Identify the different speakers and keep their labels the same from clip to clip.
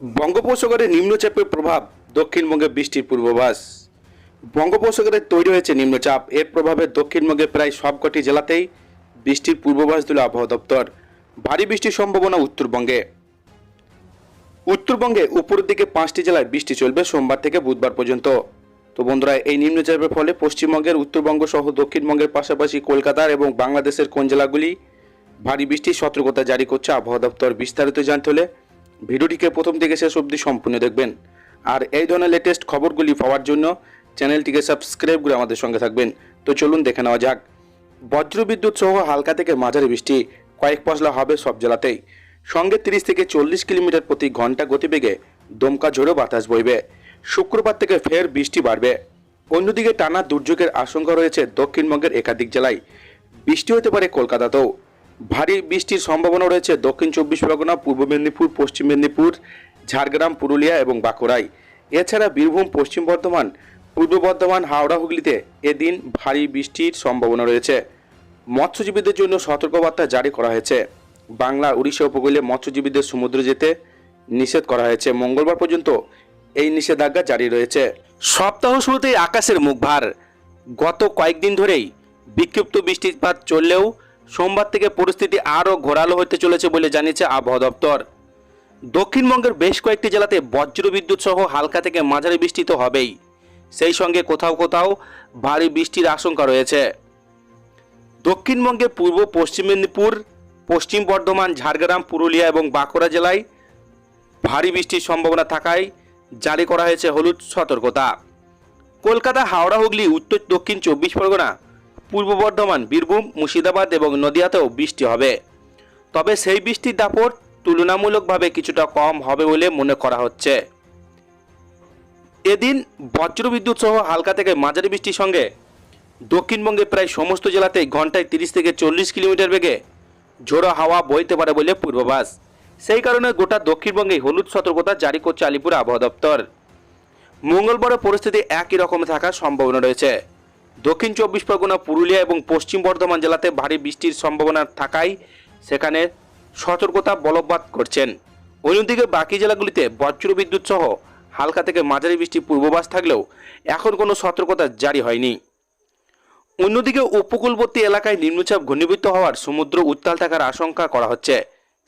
Speaker 1: বঙ্গোপসাগরে নিম্নচাপের প্রভাব দক্ষিণবঙ্গে বৃষ্টির পূর্বাভাস। বঙ্গোপসাগরে তৈরি হয়েছে নিম্নচাপ। এর প্রভাবে দক্ষিণবঙ্গে প্রায় সবকটি জেলাতেই বৃষ্টির পূর্বাভাস দিল আবহাওয়া দপ্তর। ভারী বৃষ্টির সম্ভাবনা উত্তরবঙ্গে। উত্তরবঙ্গে উপরের দিকে পাঁচটি জেলায় বৃষ্টি চলবে সোমবার থেকে বুধবার পর্যন্ত। তো বন্ধুরা, এই নিম্নচাপের ফলে পশ্চিমবঙ্গের উত্তরবঙ্গ সহ দক্ষিণবঙ্গের পাশাপাশি কলকাতার এবং বাংলাদেশের কোন জেলাগুলি ভারী বৃষ্টির সতর্কতা জারি করছে আবহাওয়া দপ্তর বিস্তারিত জানতে হলে ভিডিওটিকে প্রথম থেকে শেষ অবধি সম্পূর্ণ দেখবেন। আর এই ধরনের লেটেস্ট খবরগুলি পাওয়ার জন্য চ্যানেলটিকে সাবস্ক্রাইব করে আমাদের সঙ্গে থাকবেন। তো চলুন দেখে নেওয়া যাক। বজ্রবিদ্যুৎ সহ হালকা থেকে মাঝারি বৃষ্টি, কয়েক পশলা হবে সব জেলাতেই। সঙ্গে তিরিশ থেকে চল্লিশ কিলোমিটার প্রতি ঘণ্টা গতিবেগে দমকা ঝোড়ো বাতাস বইবে। শুক্রবার থেকে ফের বৃষ্টি বাড়বে। অন্যদিকে টানা দুর্যোগের আশঙ্কা রয়েছে দক্ষিণবঙ্গের একাধিক জেলায়। বৃষ্টি হতে পারে কলকাতাতেও। ভারী বৃষ্টির সম্ভাবনা রয়েছে দক্ষিণ চব্বিশ পরগনা, পূর্ব মেদিনীপুর, পশ্চিম মেদিনীপুর, ঝাড়গ্রাম, পুরুলিয়া এবং বাঁকুড়ায়। এছাড়া বীরভূম, পশ্চিম বর্ধমান, পূর্ব বর্ধমান, হাওড়া, হুগলিতে এদিন ভারী বৃষ্টির সম্ভাবনা রয়েছে। মৎস্যজীবীদের জন্য সতর্কবার্তা জারি করা হয়েছে। বাংলা উড়িষ্যা উপকূলে মৎস্যজীবীদের সমুদ্রে যেতে নিষেধ করা হয়েছে। মঙ্গলবার পর্যন্ত এই নিষেধাজ্ঞা জারি রয়েছে। সপ্তাহ শুরুতেই আকাশের মুখ ভার গত কয়েকদিন ধরেই বিক্ষিপ্ত বৃষ্টিপাত চললেও সোমবার থেকে পরিস্থিতি আরও ঘোরালো হতে চলেছে বলে জানিয়েছে আবহাওয়া দপ্তর। দক্ষিণবঙ্গের বেশ কয়েকটি জেলাতে বজ্রবিদ্যুৎ সহ হালকা থেকে মাঝারি বৃষ্টি তো হবেই। সেই সঙ্গে কোথাও কোথাও ভারী বৃষ্টির আশঙ্কা রয়েছে। দক্ষিণবঙ্গের পূর্ব পশ্চিম মেদিনীপুর, পশ্চিম বর্ধমান, ঝাড়গ্রাম, পুরুলিয়া এবং বাঁকুড়া জেলায় ভারী বৃষ্টির সম্ভাবনা থাকায় জারি করা হয়েছে হলুদ সতর্কতা। কলকাতা, হাওড়া, হুগলি, উত্তর, দক্ষিণ, চব্বিশ পরগনা পূর্ব বর্ধমান, বীরভূম, মুর্শিদাবাদ এবং নদিয়াতেও বৃষ্টি হবে। তবে সেই বৃষ্টির দাপট তুলনামূলকভাবে কিছুটা কম হবে বলে মনে করা হচ্ছে। এদিন বজ্রবিদ্যুৎ সহ হালকা থেকে মাঝারি বৃষ্টির সঙ্গে দক্ষিণবঙ্গে প্রায় সমস্ত জেলাতেই ঘন্টায় তিরিশ থেকে চল্লিশ কিলোমিটার বেগে ঝোড়ো হাওয়া বইতে পারে বলে পূর্বাভাস। সেই কারণে গোটা দক্ষিণবঙ্গে হলুদ সতর্কতা জারি করছে আলিপুর আবহাওয়া দপ্তর। মঙ্গলবারও পরিস্থিতি একই রকম থাকার সম্ভাবনা রয়েছে। দক্ষিণ চব্বিশ পরগনা, পুরুলিয়া এবং পশ্চিম বর্ধমান জেলাতে ভারী বৃষ্টির সম্ভাবনা থাকায় সেখানে সতর্কতা বলবৎ করছেন। অন্যদিকে বাকি জেলাগুলিতে বজ্রবিদ্যুৎ সহ হালকা থেকে মাঝারি বৃষ্টির পূর্বাভাস থাকলেও এখন কোনো সতর্কতা জারি হয়নি। অন্যদিকে উপকূলবর্তী এলাকায় নিম্নচাপ ঘনীভূত হওয়ার সমুদ্র উত্তাল থাকার আশঙ্কা করা হচ্ছে।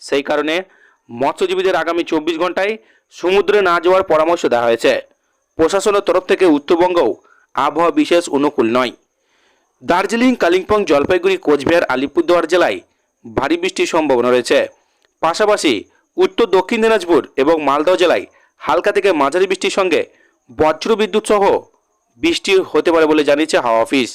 Speaker 1: সেই কারণে মৎস্যজীবীদের আগামী চব্বিশ ঘন্টায় সমুদ্রে না যাওয়ার পরামর্শ দেওয়া হয়েছে। প্রশাসনের তরফ থেকে উত্তরবঙ্গও আবহাওয়া বিশেষ অনুকূল নয়। দার্জিলিং, কালিম্পং, জলপাইগুড়ি, কোচবিহার, আলিপুরদুয়ার জেলায় ভারী বৃষ্টির সম্ভাবনা রয়েছে। পাশাপাশি উত্তর, দক্ষিণ দিনাজপুর এবং মালদহ জেলায় হালকা থেকে মাঝারি বৃষ্টির সঙ্গে বজ্রবিদ্যুৎ সহ বৃষ্টি হতে পারে বলে জানিয়েছে হাওয়া অফিস।